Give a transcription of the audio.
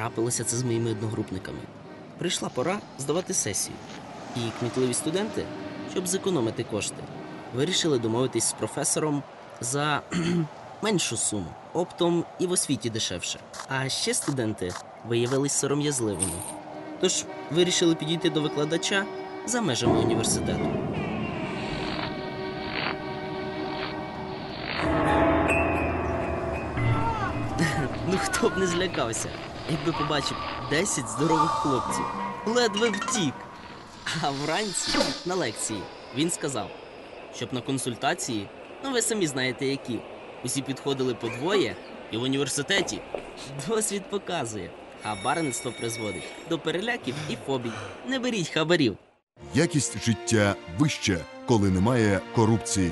Трапилося це з моїми одногрупниками. Прийшла пора здавати сесію. І кмітливі студенти, щоб зекономити кошти, вирішили домовитись з професором за меншу суму, оптом і в освіті дешевше. А ще студенти виявились сором'язливими. Тож вирішили підійти до викладача за межами університету. Ну хто б не злякався, якби побачив 10 здорових хлопців. Ледве втік. А вранці на лекції він сказав, щоб на консультації, ну ви самі знаєте які, усі підходили по двоє, і в університеті досвід показує. Хабарництво призводить до переляків і фобій. Не беріть хабарів. Якість життя вища, коли немає корупції.